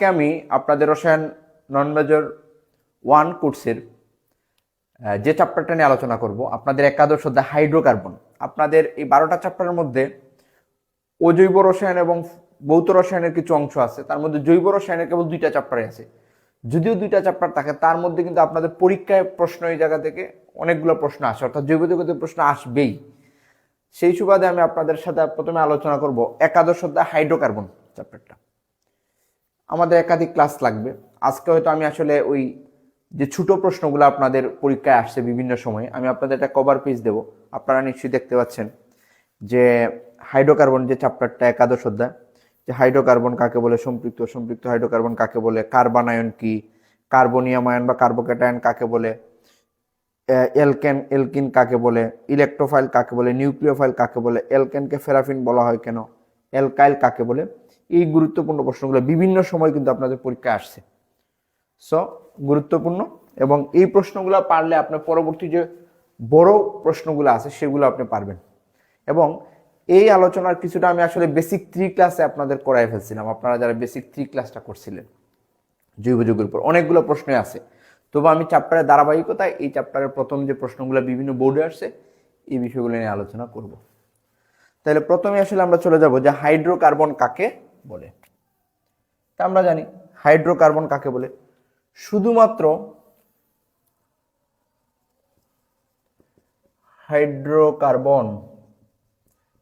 আজকে আমি আপনাদের রসায়ন নন মেজর ওয়ান কোর্সের যে চ্যাপ্টারটা নিয়ে আলোচনা করব, আপনাদের একাদশ অধ্যায় হাইড্রোকার্বন আপনাদের এই বারোটা চ্যাপ্টারের মধ্যে অজৈব রসায়ন এবং ভৌত রসায়নের কিছু অংশ আছে। তার মধ্যে জৈব রসায়নের কেবল দুইটা চ্যাপ্টারে আছে। যদিও দুইটা চ্যাপ্টার থাকে, তার মধ্যে কিন্তু আপনাদের পরীক্ষায় প্রশ্ন এই জায়গা থেকে অনেকগুলো প্রশ্ন আসে, অর্থাৎ জৈব জগতের প্রশ্ন আসবেই। সেই সুবাদে আমি আপনাদের সাথে প্রথমে আলোচনা করব একাদশ অধ্যায় হাইড্রোকার্বন চ্যাপ্টারটা আমাদের একাধিক ক্লাস লাগবে। আজকে হয়তো আমি আসলে ওই যে ছোটো প্রশ্নগুলো আপনাদের পরীক্ষায় আসছে বিভিন্ন সময়ে, আমি আপনাদের একটা কভার পেজ দেব। আপনারা নিশ্চয়ই দেখতে পাচ্ছেন যে হাইড্রোকার্বন যে চ্যাপ্টারটা একাদশ অধ্যায়, যে হাইড্রোকার্বন কাকে বলে সম্পৃক্ত সম্পৃক্ত হাইড্রোকার্বন কাকে বলে কার্বানায়ন কি কার্বনিয়াম আয়ন বা কার্বোক্যাটায়ন কাকে বলে এলকেন এলকিন কাকে বলে ইলেকট্রোফাইল কাকে বলে নিউক্লিওফাইল কাকে বলে এলকেনকে ফেরাফিন বলা হয় কেন এলকাইল কাকে বলে এই গুরুত্বপূর্ণ প্রশ্নগুলো বিভিন্ন সময় কিন্তু আপনাদের পরীক্ষায় আসছে। সো গুরুত্বপূর্ণ এবং এই প্রশ্নগুলো পারলে আপনার পরবর্তী যে বড় প্রশ্নগুলো আছে সেগুলো আপনি পারবেন। এবং এই আলোচনার কিছুটা আমি আসলে বেসিক থ্রি ক্লাসে আপনাদের করাই ফেলছিলাম। আপনারা যারা বেসিক থ্রি ক্লাসটা করছিলেন, জৈব যুগের উপর অনেকগুলো প্রশ্নই আছে। তবু আমি চ্যাপ্টারের ধারাবাহিকতায় এই চ্যাপ্টারের প্রথম যে প্রশ্নগুলো বিভিন্ন বোর্ডে আসছে, এই বিষয়গুলো নিয়ে আলোচনা করব। তাহলে প্রথমে আসলে আমরা চলে যাব যে হাইড্রোকার্বন কাকে বলে। তা আমরা জানি হাইড্রোকার্বন কাকে বলে? শুধুমাত্র হাইড্রোকার্বন।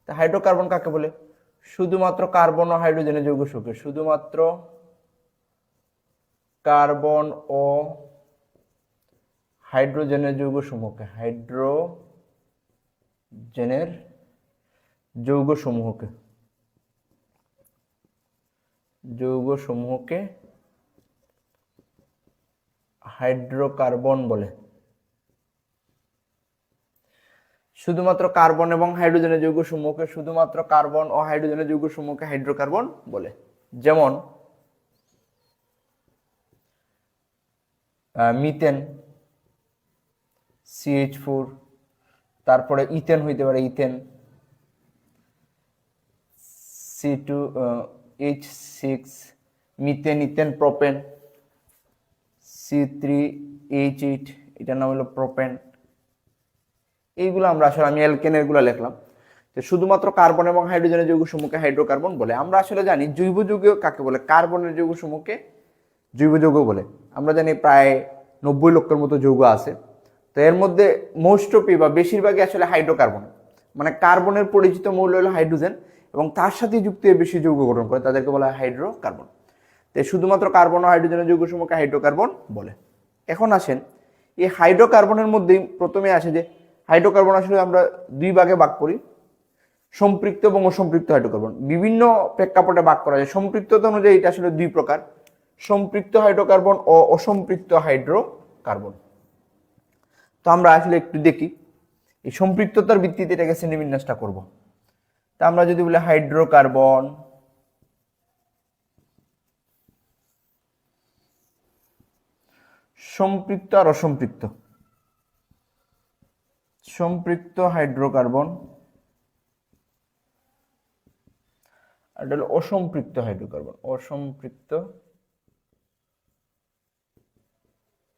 তা হাইড্রোকার্বন কাকে বলে? শুধুমাত্র কার্বন ও হাইড্রোজেনের যৌগ সুখে শুধুমাত্র কার্বন ও হাইড্রোজেনের যৌগ সমূহকে। হাইড্রোজেনের যৌগ সমূহকে যৌগ সমূহকে হাইড্রোকার্বন বলে। শুধুমাত্র কার্বন এবং হাইড্রোজেনের যৌগ সমূহকে শুধুমাত্র কার্বন ও হাইড্রোজেনের যৌগ সমূহকে হাইড্রোকার্বন বলে। যেমন মিথেন সিএইচ ফোর, তারপরে ইথেন হইতে পারে ethane, C two H six methane ethane propane C three H eight এটার নাম হলো প্রোপেন এইগুলো আমরা আসলে আমি অ্যালকেনেরগুলো লিখলাম। তো শুধুমাত্র কার্বন এবং হাইড্রোজেনের যৌগ সমূহকে হাইড্রোকার্বন বলে। আমরা আসলে জানি জৈব যৌগ কাকে বলে? কার্বনের যৌগ সমূহকে জৈব যৌগ বলে। আমরা জানি প্রায় নব্বই লক্ষের মতো যৌগ আছে। তো এর মধ্যে মোস্টপি বা বেশিরভাগই আসলে হাইড্রোকার্বন মানে কার্বনের পরিচিত মৌল হলো হাইড্রোজেন এবং তার সাথে যুক্ত হয়ে বেশি যৌগ গঠন করে, তাদেরকে বলা হয় হাইড্রোকার্বন। তাই শুধুমাত্র কার্বন ও হাইড্রোজেনের যৌগ সমূহকে হাইড্রোকার্বন বলে। এখন আসেন, এই হাইড্রোকার্বনের মধ্যেই প্রথমে আসে যে হাইড্রোকার্বন আসলে আমরা দুই ভাগে ভাগ করি, সম্পৃক্ত এবং অসম্পৃক্ত হাইড্রোকার্বন। বিভিন্ন প্রেক্ষাপটে ভাগ করা যায়। সম্পৃক্ততা অনুযায়ী এটা আসলে দুই প্রকার, সম্পৃক্ত হাইড্রোকার্বন ও অসম্পৃক্ত হাইড্রোকার্বন। তো আমরা আসলে একটু দেখি, এই সম্পৃক্ততার ভিত্তিতে এটাকে শ্রেণীবিন্যাসটা করব। তা আমরা যদি বলি হাইড্রোকার্বন, সম্পৃক্ত আর অসম্পৃক্ত। সম্পৃক্ত হাইড্রোকার্বন আর হলো অসম্পৃক্ত হাইড্রোকার্বন। অসম্পৃক্ত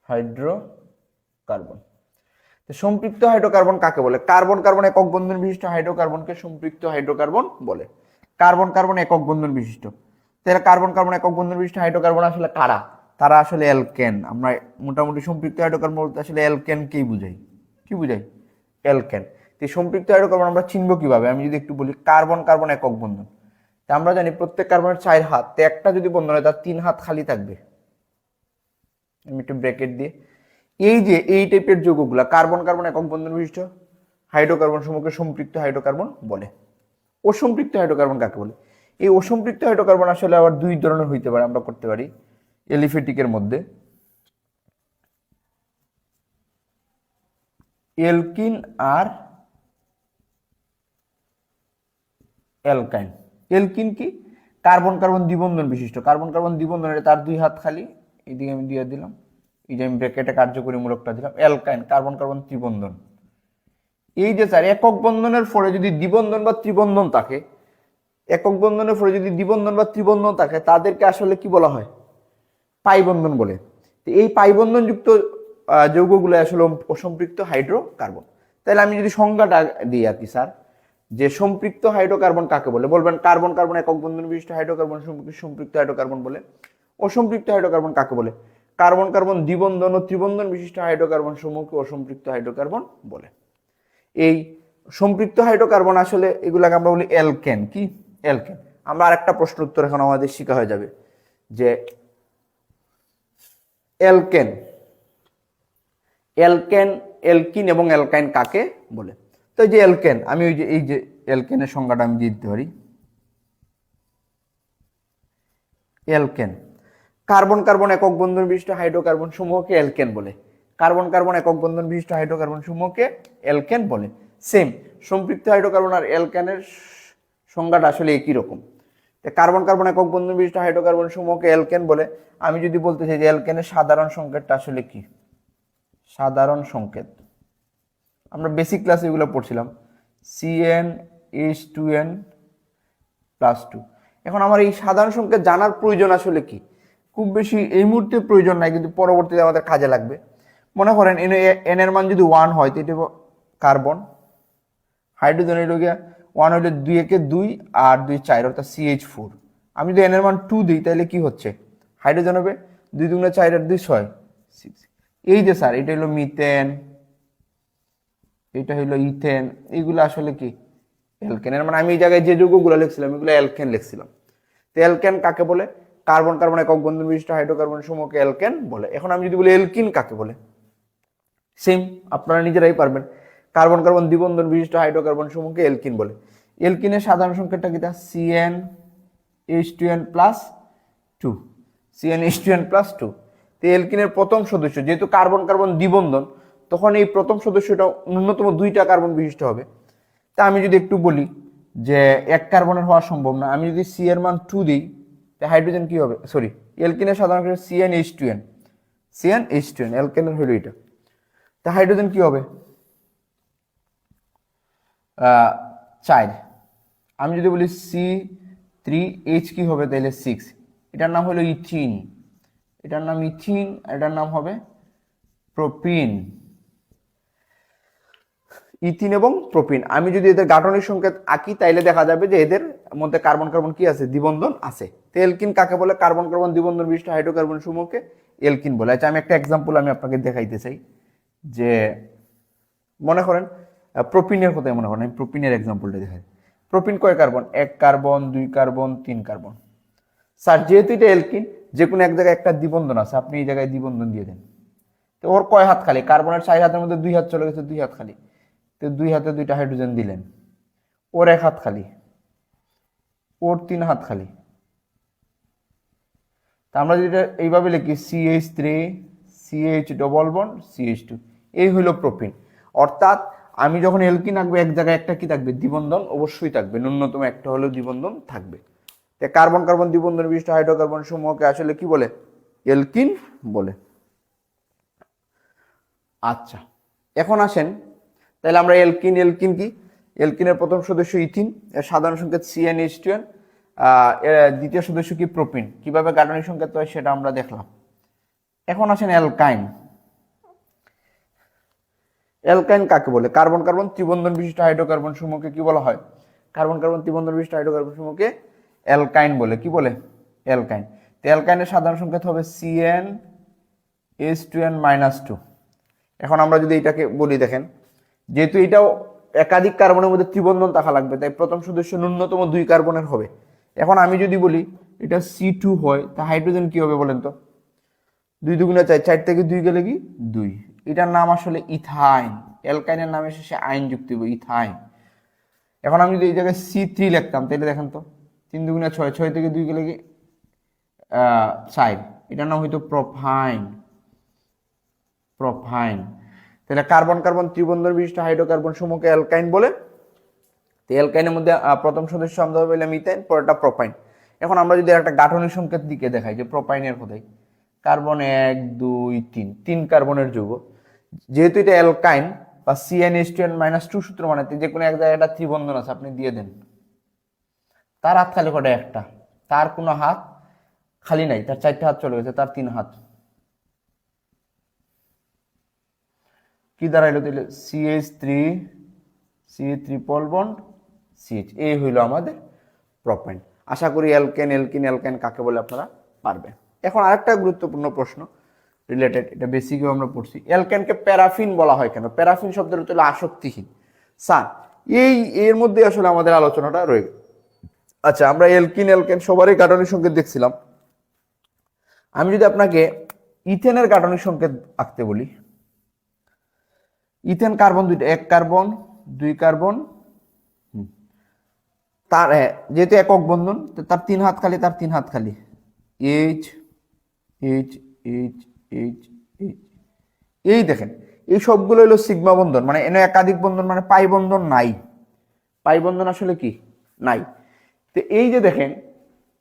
হাইড্রোকার্বন। সম্পৃক্ত হাইড্রোকার্বন কাকে বলে? কার্বন কার্বন একক বন্ধন বিশিষ্ট হাইড্রোকার্বনকে সম্পৃক্ত হাইড্রোকার্বন বলে। কার্বন কার্বন একক বন্ধন বিশিষ্ট। তাহলে কার্বন কার্বন একক বন্ধন বিশিষ্ট হাইড্রোকার্বন আসলে কারা? তারা আসলে অ্যালকেন। আমরা মোটামুটি সম্পৃক্ত হাইড্রোকার্বন বলতে আসলে অ্যালকেনকেই বুঝাই? কি বুঝাই? অ্যালকেন। তো সম্পৃক্ত হাইড্রোকার্বন আমরা চিনব কীভাবে? আমি যদি একটু বলি, কার্বন কার্বন একক বন্ধন। তা আমরা জানি প্রত্যেক কার্বনের চার হাত। তো একটা যদি বন্ধন হয়, তার তিন হাত খালি থাকবে। আমি একটু ব্র্যাকেট দিয়ে এই যে এই টাইপের যৌগগুলা, কার্বন কার্বন একক বন্ধন বিশিষ্ট, হাইড্রোকার্বন সমূহকে সম্পৃক্ত হাইড্রোকার্বন বলে। অসম্পৃক্ত হাইড্রোকার্বন কাকে বলে? এই অসম্পৃক্ত হাইড্রোকার্বন আসলে আবার দুই ধরনের হইতে পারে, আমরা করতে পারি। এলিফেটিকের মধ্যে এলকিন আর অ্যালকাইন। এলকিন কি? কার্বন কার্বন দ্বিবন্ধন বিশিষ্ট। কার্বন কার্বন দ্বিবন্ধন তার দুই হাত খালি এইদিকে আমি দিয়ে দিলাম। এই যে আমি ব্র্যাকেটে কার্যকরী মূলকটা দিলাম অ্যালকাইন কার্বন কার্বন ত্রিবন্ধন। এই যে স্যার একক বন্ধনের পরে যদি দ্বিবন্ধন বা ত্রিবন্ধন থাকে একক বন্ধনের পরে যদি দ্বিবন্ধন বা ত্রিবন্ধন থাকে তাদেরকে আসলে কি বলা হয়? পাই বন্ধন বলে এই পাই বন্ধনযুক্ত আহ, যৌগগুলো আসলে অসম্পৃক্ত হাইড্রোকার্বন। তাহলে আমি যদি সংজ্ঞাটা দিই আর কি স্যার যে সম্পৃক্ত হাইড্রোকার্বন কাকে বলে? বলবেন কার্বন কার্বন একক বন্ধন বিশিষ্ট হাইড্রোকার্বন সম্পৃক্ত হাইড্রোকার্বন বলে। অসম্পৃক্ত হাইড্রোকার্বন কাকে বলে? কার্বন কার্বন দ্বিবন্ধন ও ত্রিবন্ধন বিশিষ্ট হাইড্রোকার্বন সমূহকে অসম্পৃক্ত হাইড্রোকার্বন বলে। এই সম্পৃক্ত হাইড্রোকার্বন আসলে এগুলাকে আমরা বলি অ্যালকেন। কি? অ্যালকেন। আমরা আরেকটা প্রশ্ন উত্তর এখন আমাদের শিখা হয়ে যাবে যে অ্যালকেন অ্যালকেন, অ্যালকিন এবং অ্যালকাইন কাকে বলে? তো এই যে অ্যালকেন, আমি ওই যে, এই যে অ্যালকেনের সংজ্ঞাটা আমি দিয়ে দিতে পারি। অ্যালকেন। কার্বন কার্বন একক বন্ধন বিশিষ্ট হাইড্রোকার্বন সমূহকে অ্যালকেন বলে। কার্বন কার্বন একক বন্ধন বিশিষ্ট হাইড্রোকার্বন সমূহকে অ্যালকেন বলে। সেম, সম্পৃক্ত হাইড্রোকার্বন আর অ্যালকেনের সংজ্ঞাটা আসলে একই রকম। কার্বন কার্বন একক বন্ধন বিশিষ্ট হাইড্রোকার্বন সমূহকে অ্যালকেন বলে। আমি যদি বলতে চাই যে অ্যালকেনের সাধারণ সংকেতটা আসলে কি? সাধারণ সংকেত। আমরা বেসিক ক্লাসে এগুলো পড়ছিলাম। C N H two N plus two এখন আমার এই সাধারণ সংকেত জানার প্রয়োজন আসলে কি? খুব বেশি এই মুহূর্তে প্রয়োজন নাই, কিন্তু পরবর্তীতে আমাদের কাজে লাগবে। মনে করেন, এন এন মান যদি ওয়ান হয়, তো এটা কার্বন হাইড্রোজেন হইল গিয়া ওয়ান হইলে দুই একে দুই, আর দুই চার অর্থাৎ সিএইচ ফোর আমি যদি এন এর মান টু দিই, তাহলে কি হচ্ছে? হাইড্রোজেন হবে দুই দুগুণে চার আর দুই ছয়। সিক্স এই যে স্যার এটা হলো মিথেন এটা হইল ইথেন এইগুলো আসলে কি? অ্যালকেনের মানে আমি এই জায়গায় যে যৌগগুলো লিখছিলাম, এগুলো অ্যালকেন লিখছিলাম। তো অ্যালকেন কাকে বলে? কার্বন কার্বন একক বন্ধন বিশিষ্ট হাইড্রোকার্বন সমূহকে অ্যালকেন বলে। এখন আমি যদি বলি এলকিন কাকে বলে? সেম আপনারা নিজেরাই পারবেন। কার্বন কার্বন দ্বিবন্ধন বিশিষ্ট হাইড্রোকার্বন সমূহকে এলকিন বলে। এলকিনের সাধারণ সংকেতটা কিটা C N H two N plus two C N H two N plus two তো এলকিনের প্রথম সদস্য, যেহেতু কার্বন কার্বন দ্বিবন্ধন, তখন এই প্রথম সদস্যটা ন্যূনতম দুইটা কার্বন বিশিষ্ট হবে। তা আমি যদি একটু বলি যে এক কার্বনের হওয়া সম্ভব না। আমি যদি সি এর মান টু দিই তা হাইড্রোজেন কি হবে? সরি এলকিনের সাধারণ C N H two N C N H two N এলকেনের হলো এটা। তা হাইড্রোজেন কি হবে? চার। আমি যদি বলি সি থ্রি এইচ কি হবে তাহলে সিক্স এটার নাম হলো ইথিন এটার নাম ইথিন এটার নাম হবে প্রোপিন ইথিন এবং প্রোপিন আমি যদি এদের গাঠনিক সংকেত আঁকি, তাইলে দেখা যাবে যে এদের মধ্যে কার্বন কার্বন কি আছে? দ্বিবন্ধন আছে। তো এলকিন কাকে বলে? কার্বন কার্বন দ্বিবন্ধন বিশিষ্ট হাইড্রোকার্বন সমূহকে এলকিন বলে। আচ্ছা আমি একটা এক্সাম্পল আমি আপনাকে দেখাইতে চাই, যে মনে করেন প্রোপিনের কথাই মনে করেন, আমি প্রোপিনের এক্সাম্পলটা দেখাই। প্রোপিন কয় কার্বন? এক কার্বন, দুই কার্বন, তিন কার্বন। স্যার, যেহেতু এটা এলকিন যে কোনো এক জায়গায় একটা দ্বিবন্ধন আছে, আপনি এই জায়গায় দ্বিবন্ধন দিয়ে দেন। তো ওর কয় হাত খালি? কার্বনের চার হাতের মধ্যে দুই হাত চলে গেছে, দুই হাত খালি। তো দুই হাতে দুইটা হাইড্রোজেন দিলেন। ওর এক হাত খালি। ওর তিন হাত খালি। তা আমরা যেটা এইভাবে লিখি CH three CH double bond CH two এই হইল প্রোপিন অর্থাৎ আমি যখন এলকিন আঁকবো, এক জায়গায় একটা কি থাকবে? দ্বিবন্ধন অবশ্যই থাকবে। ন্যূনতম একটা হলেও দ্বিবন্ধন থাকবে। তো কার্বন কার্বন দ্বিবন্ধন বিশিষ্ট হাইড্রোকার্বন সমূহকে আসলে কি বলে? এলকিন বলে। আচ্ছা এখন আসেন। তাহলে আমরা এলকিন এলকিন কি? এলকিনের প্রথম সদস্য ইথিন, এর সাধারণ সংকেত সিএন এইচ টু এন দ্বিতীয় সদস্য কি প্রোপিন? কীভাবে গাঠনিক সংকেত হয় সেটা আমরা দেখলাম। এখন আসেন অ্যালকাইন। অ্যালকাইন কাকে বলে? কার্বন কার্বন ত্রিবন্ধন বিশিষ্ট হাইড্রোকার্বন সমূহকে কি বলা হয়? কার্বন কার্বন ত্রিবন্ধন বিশিষ্ট হাইড্রোকার্বন সমূহকে অ্যালকাইন বলে। কি বলে? অ্যালকাইন। তো অ্যালকাইনের সাধারণ সংকেত হবে C N H two N minus two. এখন আমরা যদি এটাকে বলি, দেখেন, যেহেতু এটাও একাধিক কার্বনের মধ্যে ত্রিবন্ধন থাকা লাগবে, তাই প্রথম সদস্য ন্যূনতম দুই কার্বনের হবে। এখন আমি যদি বলি, এটা সি টু হয়, তা হাইড্রোজেন কি হবে বলেন তো? দুই দুগুণে চাই চার থেকে দুই গেলে কি? দুই। এটার নাম আসলে ইথাইন অ্যালকাইনের নামে শেষে আইন যুক্ত ইথাইন এখন আমি যদি এই জায়গায় সি থ্রি লিখতাম, তাহলে দেখেন তো, তিন দুগুণে ছয় ছয় থেকে দুই গেলে কি? সাইড এটার নাম হয়তো প্রোফাইন প্রোফাইন তাহলে কার্বন কার্বন ত্রিবন্ধন বিশিষ্ট হাইড্রোকার্বন সমূহকে অ্যালকাইন বলে। তো অ্যালকাইনের মধ্যে প্রথম সদস্য আমরা পেলাম মিথাইন পরেরটা প্রোপাইন। এখন আমরা যদি একটা গাঠনিক সংকেত দিকে দেখাই, যে প্রোপাইনের কোথায় কার্বন এক, দুই, তিন তিন কার্বনের যৌগ। যেহেতু এটা অ্যালকাইন, বা C N H two N minus two সূত্র মানে যে কোনো এক জায়গায় একটা ত্রিবন্ধন আছে, আপনি দিয়ে দেন। তার হাত খালি কটা একটা। তার কোনো হাত খালি নাই, তার চারটে হাত চলে গেছে, তার তিন হাত। কি দাঁড়াইলো তাহলে? CH three C triple bond CH এই হইল আমাদের প্রপয়েন্ট আশা করি অ্যালকেন এলকিন অ্যালকেন কাকে বলে আপনারা পারবেন। এখন আরেকটা গুরুত্বপূর্ণ প্রশ্ন রিলেটেড এটা বেসিকও আমরা পড়ছি। অ্যালকেনকে প্যারাফিন বলা হয় কেন? প্যারাফিন শব্দের হলো আসক্তিহীন। স্যার, এই, এর মধ্যে আসলে আমাদের আলোচনাটা রয়ে। আচ্ছা আমরা এলকিন এলকেন সবারই গাঠনিক সংকেত দেখছিলাম। আমি যদি আপনাকে ইথেনের গাঠনিক সংকেত আঁকতে বলি ইথেন কার্বন দুইটা, এক কার্বন, দুই কার্বন। তার যেহেতু একক বন্ধন তার তিন হাত খালি, তার তিন হাত খালি। H H H H H. এই দেখেন, এই সবগুলো হলো সিগমা বন্ধন মানে এনে একাধিক বন্ধন মানে পাই বন্ধন নাই। পাই বন্ধন আসলে কি? নাই। তো এই যে দেখেন,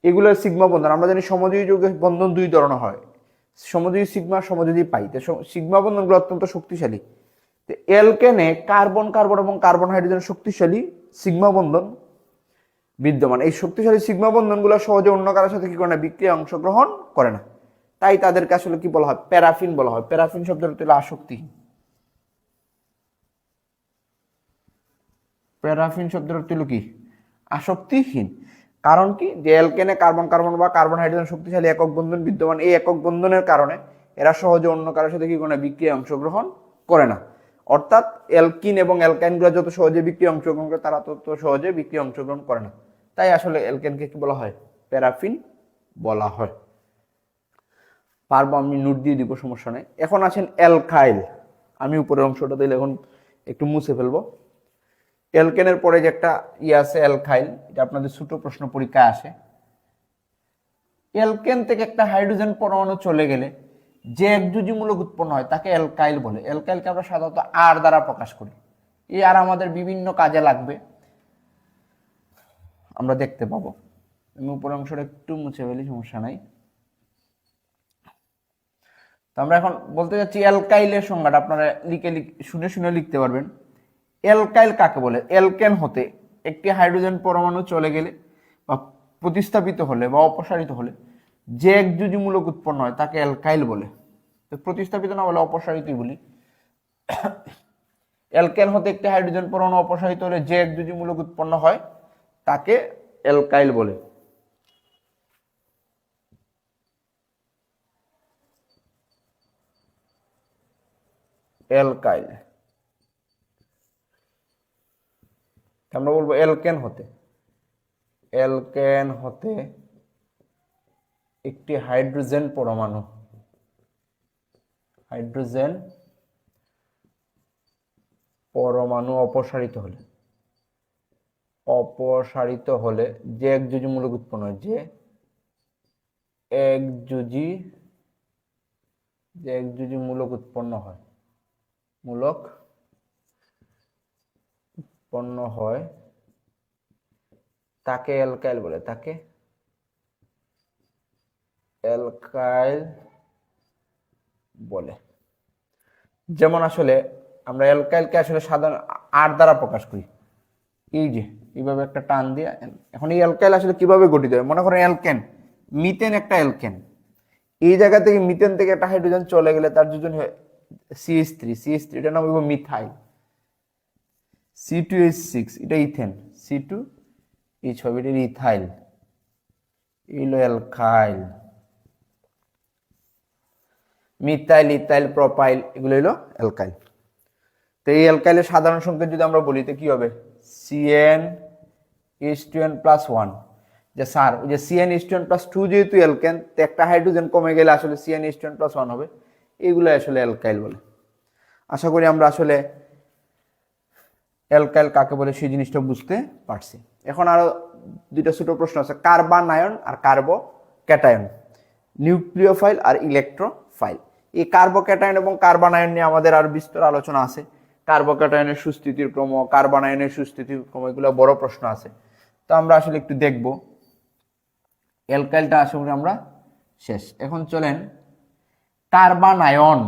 এগুলো সিগমা বন্ধন। আমরা জানি সমযোজী যৌগের বন্ধন দুই ধরনের হয়। সমযোজী সিগমা, সমযোজী পাই। তো সিগমা বন্ধনগুলো অত্যন্ত শক্তিশালী। এলকেনে কার্বন কার্বন এবং কার্বন হাইড্রোজেন শক্তিশালী সিগমা বন্ধন বিদ্যমান। এই শক্তিশালী সিগমা বন্ধনগুলো সহজে অন্য কারোর সাথে কি করে না বিক্রিয়া অংশগ্রহণ করে না। তাই তাদেরকে আসলে কি বলা হয়? প্যারাফিন বলা হয়। প্যারাফিন অর্থ হলো আসক্তিহীন প্যারাফিন শব্দের অর্থ কি? আসক্তিহীন। কারণ কি? যে অ্যালকেনে কার্বন কার্বন বা কার্বন হাইড্রোজেন শক্তিশালী একক বন্ধন বিদ্যমান, এই একক বন্ধনের কারণে এরা সহজে অন্য কারোর সাথে কি করে না বিক্রিয়া অংশগ্রহণ করে না। অর্থাৎ অ্যালকিন এবং অ্যালকাইনগুলো যত সহজে বিক্রিয়া অংশগ্রহণ করে, তারা তত সহজে বিক্রিয়া অংশগ্রহণ করে না। তাই আসলে অ্যালকেনকে কি বলা হয়? প্যারাফিন বলা হয়। পারব, আমি নোট দিয়ে দিব, সমস্যা নেই। এখন আছেন অ্যালকাইল। আমি উপরের অংশটা দিলে এখন একটু মুছে ফেলব। অ্যালকেনের পরে যে একটা ইয়ে আছে, অ্যালকাইল, এটা আপনাদের ছোট প্রশ্ন পরীক্ষায় আসে। অ্যালকেন থেকে একটা হাইড্রোজেন পরমাণু চলে গেলে যে একযোজীমূলক উৎপন্ন হয়, তাকে অ্যালকাইল বলে। অ্যালকাইলকে আমরা সাধারণত আর দ্বারা প্রকাশ করি। এই আর আমাদের বিভিন্ন কাজে লাগবে। আমরা দেখতে পাবো। আমি উপরের অংশটা একটু মুছে ফেলি, সমস্যা নাই। তো আমরা এখন বলতে যাচ্ছি অ্যালকাইলের সংজ্ঞাটা। আপনারা লিখ- শুনে শুনে লিখতে পারবেন। অ্যালকাইল কাকে বলে? অ্যালকেন হতে একটি হাইড্রোজেন পরমাণু চলে গেলে বা প্রতিস্থাপিত হলে বা অপসারিত হলে যে একযোজীমূলক উৎপন্ন হয়, তাকে অ্যালকাইল বলে। তো প্রতিস্থাপিত না বলে অপসারিতই বলি। অ্যালকেন হতে একটি হাইড্রোজেন পরমাণু অপসারিত হলে যে একযোজীমূলক উৎপন্ন হয়, তাকে অ্যালকাইল বলে। অ্যালকাইল। আমরা বলব অ্যালকেন হতে। অ্যালকেন হতে একটি হাইড্রোজেন পরমাণু। হাইড্রোজেন পরমাণু অপসারিত হলে। অপসারিত হলে যে একযোজীমূলক উৎপন্ন হয়, যে একযোজী যে একযোজী মূলক উৎপন্ন হয়, মূলক উৎপন্ন হয়, তাকে অ্যালকাইল বলে, তাকে অ্যালকাইল বলে। যেমন আসলে আমরা অ্যালকাইলকে আসলে সাধারণ আর দ্বারা প্রকাশ করি। এই যে, এইভাবে একটা টান দিয়ে, এখন এই অ্যালকাইল আসলে কীভাবে গঠিত হয়? মনে করেন অ্যালকেন, মিথেন একটা অ্যালকেন। এই জায়গা থেকে মিথেন থেকে একটা হাইড্রোজেন চলে গেলে তার দুজন সিএস থ্রি সিএস থ্রি এটার নাম হইব methyl. C two H six এটা ইথেন। সি টু এই ছবিটির ইথাইল। এইলো অ্যালকাইল। মিথাইল, ইথাইল, প্রোপাইল, এগুলো হলো অ্যালকাইল। তো এই অ্যালকাইলের সাধারণ সংকেত যদি আমরা বলি, তো কি হবে? C N H two N plus one যে স্যার, ওই যে C N H two N plus two যেহেতু অ্যালকেন, তো একটা হাইড্রোজেন কমে গেলে আসলে C N H two N plus one হবে। এইগুলো আসলে অ্যালকাইল বলে। আশা করি আমরা আসলে অ্যালকাইল কাকে বলে সেই জিনিসটা বুঝতে পারছি। এখন আরও দুইটা ছোটো প্রশ্ন আছে কার্বানায়ন আর কার্বো ক্যাটায়ন, নিউক্লিওফাইল আর ইলেকট্রোফাইল। এই কার্বো ক্যাটায়ন এবং কার্বানায়ন নিয়ে আমাদের আর বিস্তর আলোচনা আছে। কার্বো ক্যাটায়নের সুস্থিতির ক্রম, কার্বানায়নের সুস্থিতির ক্রম, এগুলো বড় প্রশ্ন আছে। তো আমরা আসলে একটু দেখব। অ্যালকাইলটা আসলে আমরা, শেষ। এখন চলেন, কার্বানায়ন।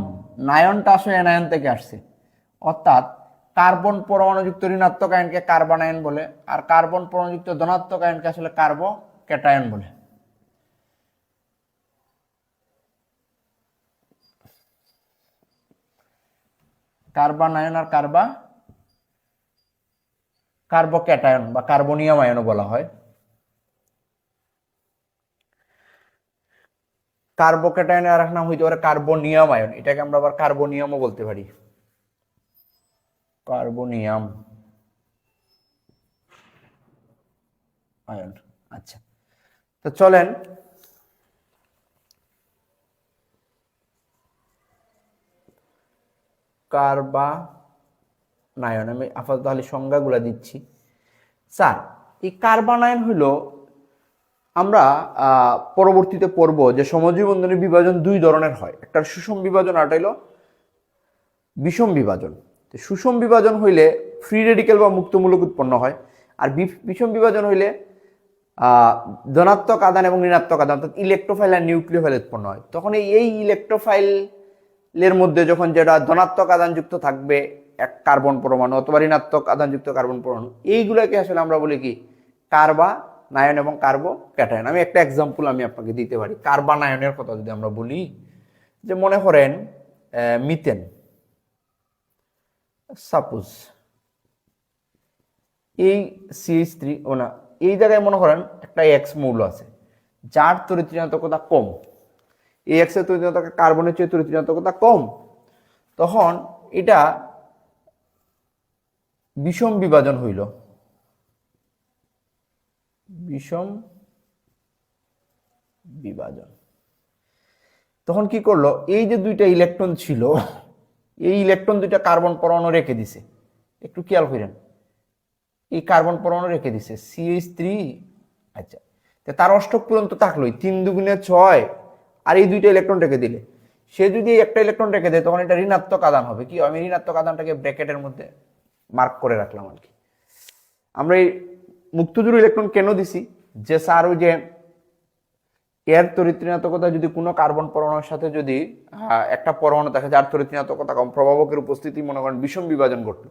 নায়নটা আসলে এনায়ন থেকে আসছে। অর্থাৎ কার্বন পরমাণুযুক্ত ঋণাত্মক আয়নকে কার্বানায়ন বলে, আর কার্বন পরমাণুযুক্ত ধনাত্মক আয়নকে আসলে কার্বো ক্যাটায়ন বলে। কার্বন আয়ন আর কার্বা, কার্বোক্যাটায়ন বা কার্বনিয়াম আয়নও বলা হয়। কার্বোক্যাটায়নের আর এক নাম হইতে পারে কার্বনিয়াম আয়ন এটাকে আমরা আবার কার্বনিয়ামও বলতে পারি। Carbonium ion. আচ্ছা। তো চলেন কার্বানায়ন, আমি আপাতত তাহলে সংজ্ঞাগুলো দিচ্ছি। স্যার, এই কার্বানায়ন হইল, আমরা পরবর্তীতে পড়ব যে সমজীব বন্ধনের বিভাজন দুই ধরনের হয়। একটা সুষম বিভাজন আর হইল বিষম বিভাজন। সুষম বিভাজন হইলে ফ্রি রেডিক্যাল বা মুক্তমূলক উৎপন্ন হয়, আর বিষম বিভাজন হইলে ধনাত্মক আদান এবং ঋণাত্মক আদান অর্থাৎ ইলেকট্রোফাইল আর নিউক্লিওফাইল উৎপন্ন হয়। তখন এই এই ইলেকট্রোফাইলের মধ্যে যখন যেটা ধনাত্মক আদানযুক্ত থাকবে, এক কার্বন পরমাণু অথবা ঋণাত্মক আদানযুক্ত কার্বন পরমাণু, এইগুলোকে আসলে আমরা বলি কি? কার্বা নায়ন এবং কার্বো ক্যাটায়ন আমি একটা এক্সাম্পল আমি আপনাকে দিতে পারি। কার্বা নায়নের কথা যদি আমরা বলি, যে মনে করেন মিথেন সাপোজ এই সিএইচ থ্রি ও না, এই জায়গায় মনে করেন একটা এক্স মৌল আছে, যার তরিত্রিনাত্মকতা কম। এই এক্সের তরিত্রিনাত্মকতা কার্বনের চেয়ে তরিত্রিনাত্মকতা কম। তখন এটা বিষম বিভাজন হইল। বিষম বিভাজন। তখন কি করল? এই যে দুইটা ইলেকট্রন ছিল, এই ইলেকট্রন দুইটা কার্বন পরমাণু রেখে দিছে। একটু খেয়াল করেন। এই কার্বন পরমাণু রেখে দিছে। সিএইচ থ্রি আচ্ছা। তার অষ্টক পর্যন্ত থাকলোই। তিন দুগুণে ছয় আর এই দুইটা ইলেকট্রন রেখে দিলে। সে যদি একটা ইলেকট্রন রেখে দেয়, তখন এটা ঋণাত্মক আদান হবে। কি? আমি ঋণাত্মক আদানটাকে ব্র্যাকেটের মধ্যে মার্ক করে রাখলাম আর কি। আমরা এই মুক্তজুর ইলেকট্রন কেন দিছি? যে স্যার ওই যে এর তরিত্রিনাত্মকতা যদি কোনো কার্বন পরমাণুর সাথে যদি একটা পরমাণু থাকে, যার তরিত্রিনাত্মকতা কম, প্রভাবকের উপস্থিতি মনে করেন বিষম বিভাজন ঘটলো,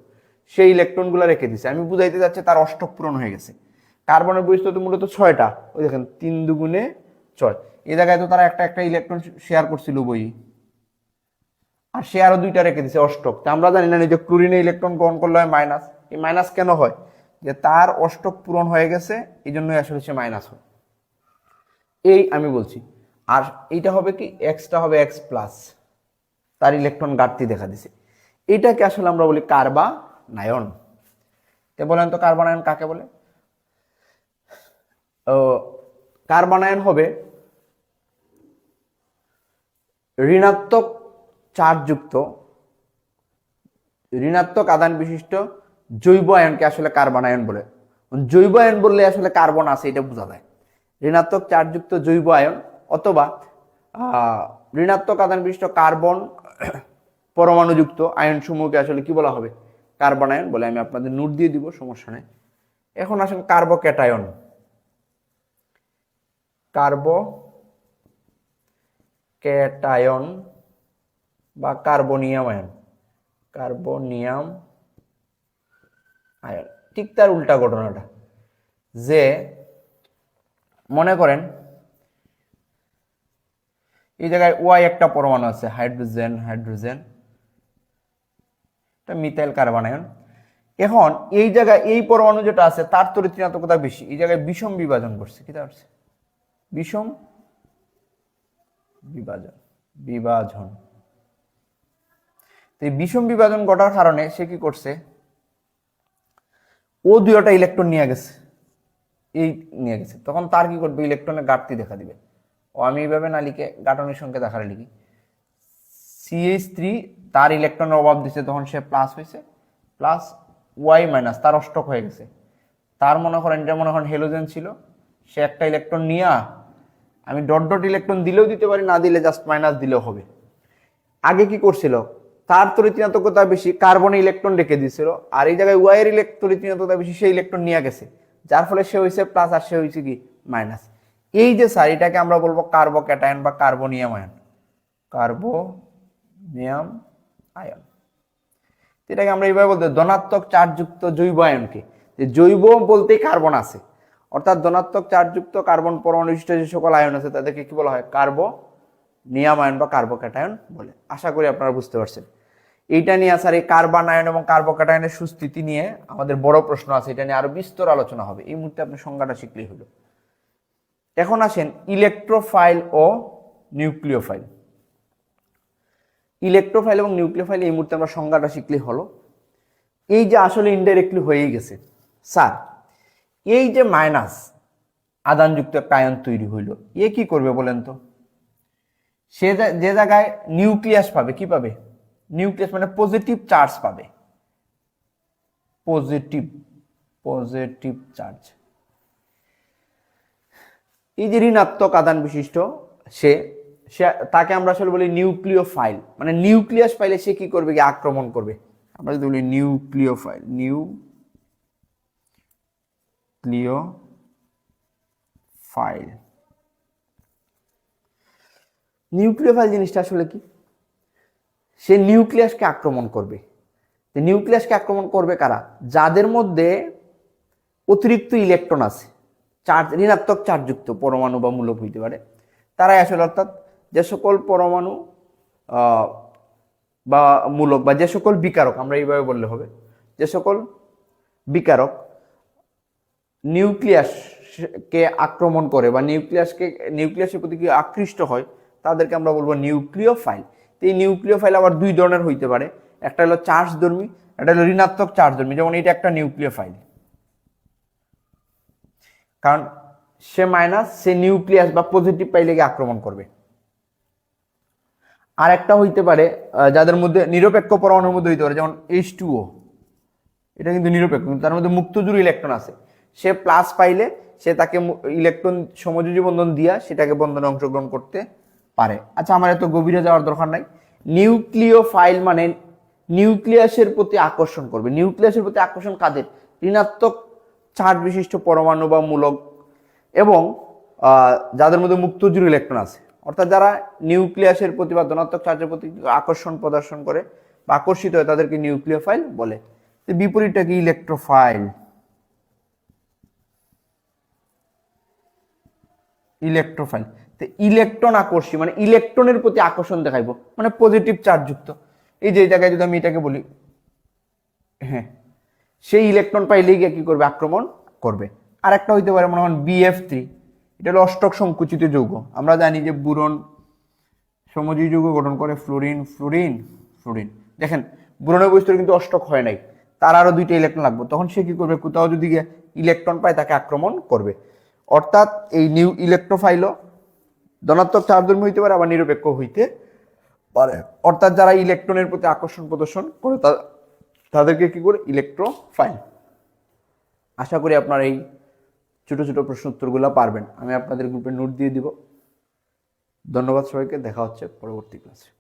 সেই ইলেকট্রনগুলো রেখে দিছে। আমি বুঝাইতে যাচ্ছি তার অষ্টক পূরণ হয়ে গেছে। কার্বনের বৈশিষ্ট্য মূলত ছয়টা। ওই দেখেন, তিন দুগুণে ছয়। এই জায়গায় তো তারা একটা একটা ইলেকট্রন শেয়ার করছিল বই। আর সে আরও দুইটা রেখে দিছে, অষ্টক। তা আমরা জানি না যে ক্লোরিনে ইলেকট্রন গ্রহণ করলে হয় মাইনাস এই মাইনাস কেন হয়? যে তার অষ্টক পূরণ হয়ে গেছে, এই জন্যই আসলে সে মাইনাস হয়। এই আমি বলছি। আর এইটা হবে কি? এক্সটা হবে এক্স প্লাস তার ইলেকট্রন ঘাটতি দেখা দিছে। এটাকে আসলে আমরা বলি কার্বা নায়ন তে বলেন তো কার্বানায়ন কাকে বলে? কার্বানায়ন হবে ঋণাত্মক চার্জযুক্ত, ঋণাত্মক আদান বিশিষ্ট জৈব আয়নকে আসলে কার্বন আয়ন বলে। জৈব আয়ন বললে আসলে কার্বন আছে, এটা বোঝা যায়। ঋণাত্মক চার্জযুক্ত জৈব আয়ন অথবা ঋণাত্মক আদান বিশিষ্ট কার্বন পরমাণুযুক্ত আয়ন সমূহকে আসলে কি বলা হবে? কার্বন আয়ন বলে। আমি আপনাদের নোট দিয়ে দিব, সমস্যা নেই। এখন আসেন কার্বোক্যাটায়ন। কার্বো ক্যাটায়ন বা কার্বনিয়াম আয়ন। Carbonium ion. ঠিক তার উল্টা ঘটনাটা। যে মনে করেন, এই জায়গায় ওয়াই একটা পরমাণু আছে, hydrogen hydrogen. Methyl carbon ion. এখন এই জায়গায় এই পরমাণু যেটা আছে, তার তরিত্রিনাত্মকতা বেশি। এই জায়গায় বিষম বিভাজন করছে। কি করছে বিষম বিভাজন বিভাজন। তো এই বিষম বিভাজন ঘটার কারণে সে কি করছে? ও দুইটা ইলেকট্রন নিয়ে গেছে। এই নিয়ে গেছে। তখন তার কি করবে? ইলেকট্রনের ঘাটতি দেখা দিবে। ও আমি এইভাবে না লিখে গাঠনিক সংখ্যা দেখারে লিখি। সিএইচ থ্রি তার ইলেকট্রনের অভাব দিছে, তখন সে প্লাস হয়েছে প্লাস ওয়াই মাইনাস তার অষ্টক হয়ে গেছে। তার মনে করেন এটা মনে করেন হেলোজেন ছিল, সে একটা ইলেকট্রন নিয়ে আমি ডট ডট ইলেকট্রন দিলেও দিতে পারি, না দিলে জাস্ট মাইনাস দিলেও হবে। আগে কি করছিল? তার তরিত্রিনাত্মকতা বেশি কার্বনে ইলেকট্রন রেখে দিয়েছিল আর এই জায়গায় ওয়াইয়ের তরিত্রিনাত্মকতা বেশি, সেই ইলেকট্রন নিয়ে গেছে। যার ফলে সে হয়েছে প্লাস আর সে হয়েছে কি? মাইনাস এই যে স্যার এটাকে আমরা বলব কার্বো ক্যাটায়ন বা কার্বোনিয়াম আয়ন কার্বোনিয়াম আয়ন এটাকে আমরা এইভাবে বলতে ধনাত্মক চার্জযুক্ত জৈব আয়নকে যে জৈব বলতেই কার্বন আছে। অর্থাৎ ধনাত্মক চার্জযুক্ত কার্বন পরমাণু বিশিষ্ট যে সকল আয়ন আছে, তাদেরকে কি বলা হয়? কার্বো নিয়াম আয়ন বা কার্বোক্যাটায়ন বলে। আশা করি আপনারা বুঝতে পারছেন। এইটা নিয়ে আসার এই কার্বন আয়ন এবং কার্বোকাটায়নের সুস্থিতি নিয়ে আমাদের বড় প্রশ্ন আছে। এটা নিয়ে আরও বিস্তর আলোচনা হবে। এই মুহূর্তে আপনি সংজ্ঞাটা শিখলেই হলো। এখন আসেন ইলেকট্রোফাইল ও নিউক্লিওফাইল। ইলেকট্রোফাইল এবং নিউক্লিওফাইল এই মুহূর্তে আমরা সংজ্ঞাটা শিখলেই হলো। এই যে আসলে ইনডাইরেক্টলি হয়েই গেছে। স্যার এই যে মাইনাস আদানযুক্ত একটা আয়ন তৈরি হইল, এ কি করবে বলেন তো? সে যে জায়গায় নিউক্লিয়াস পাবে, কি পাবে? নিউক্লিয়াস মানে পজিটিভ চার্জ পাবে। পজিটিভ পজিটিভ চার্জ এই যে ঋণাত্মক আদান বিশিষ্ট, সে সে, তাকে আমরা আসলে বলি নিউক্লিয় ফাইল মানে নিউক্লিয়াস ফাইলে সে কি করবে? কি আক্রমণ করবে? আমরা যদি বলি nucleophile nucleophile nucleophile জিনিসটা আসলে কি? সে নিউক্লিয়াসকে আক্রমণ করবে। নিউক্লিয়াসকে আক্রমণ করবে কারা? যাদের মধ্যে অতিরিক্ত ইলেকট্রন আছে চার্জ ঋণাত্মক চার্জযুক্ত পরমাণু বা মূলক হইতে পারে, তারাই আসলে অর্থাৎ যে সকল পরমাণু বা মূলক বা যে সকল বিকারক, আমরা এইভাবে বললে হবে, যে সকল বিকারক নিউক্লিয়াসকে আক্রমণ করে বা নিউক্লিয়াসকে নিউক্লিয়াসের প্রতি আকৃষ্ট হয়, তাদেরকে আমরা বলব নিউক্লিয় ফাইল তো এই নিউক্লিয় ফাইল আবার দুই ধরনের হইতে পারে, একটা হলো চার্জ ধর্মী একটা হলো ঋণাত্মক চার্জ ধর্মী যেমন এটা একটা নিউক্লিয় ফাইল কারণ সে মাইনাস, সে নিউক্লিয়াস বা পজিটিভ পাইলে গিয়ে আক্রমণ করবে। আর একটা হইতে পারে যাদের মধ্যে নিরপেক্ষ পরমাণুর মধ্যে হইতে পারে, যেমন এইচ টুও এটা কিন্তু নিরপেক্ষ তার মধ্যে মুক্তজুর ইলেকট্রন আছে। সে প্লাস পাইলে সে তাকে ইলেকট্রন সমযোজী বন্ধন দিয়া সেটাকে বন্ধনে অংশগ্রহণ করতে পারে। আচ্ছা আমার এত গভীরে যাওয়ার দরকার নাই। নিউক্লিয় ফাইল মানে নিউক্লিয়াসের প্রতি আকর্ষণ করবে। নিউক্লিয়াসের প্রতি আকর্ষণ কাদের? ঋণাত্মক চার্জ বিশিষ্ট পরমাণু বা মূলক এবং যাদের মধ্যে মুক্তজুর ইলেকট্রন আছে। অর্থাৎ যারা নিউক্লিয়াসের প্রতি বা ধনাত্মক চার্জের প্রতি আকর্ষণ প্রদর্শন করে বা আকর্ষিত হয়, তাদেরকে নিউক্লিওফাইল বলে। বিপরীতটা কি? Electrophile electrophile. তো ইলেকট্রন আকর্ষী মানে ইলেকট্রনের প্রতি আকর্ষণ দেখাইবো মানে পজিটিভ চার্জ যুক্ত। এই যে জায়গায় যদি আমি এটাকে বলি হ্যাঁ সেই ইলেকট্রন পাইলেই গিয়ে কি করবে? আক্রমণ করবে। আর একটা হইতে পারে মনে হন বিএফ থ্রি এটা হলো অষ্টক সংকুচিত যৌগ। আমরা জানি যে বুরন সমজী যৌগ গঠন করে ফ্লোরিন ফ্লোরিন ফ্লোরিন দেখেন, বুরনের বৈস্তরে কিন্তু অষ্টক হয় নাই, তার আরও দুইটা ইলেকট্রন লাগবে। তখন সে কী করবে? কোথাও যদি গিয়ে ইলেকট্রন পায়, তাকে আক্রমণ করবে। অর্থাৎ এই নিউ ইলেকট্রোফাইলও ধনাত্মক চার্জধর্মী হইতে পারে, আবার নিরপেক্ষ হইতে পারে। অর্থাৎ যারা ইলেকট্রনের প্রতি আকর্ষণ প্রদর্শন করে তাদেরকে কি করে? ইলেকট্রোফাইল আশা করি আপনার এই ছোটো ছোটো প্রশ্ন উত্তরগুলো পারবেন। আমি আপনাদের গ্রুপে নোট দিয়ে দিব। ধন্যবাদ সবাইকে। দেখা হচ্ছে পরবর্তী ক্লাসে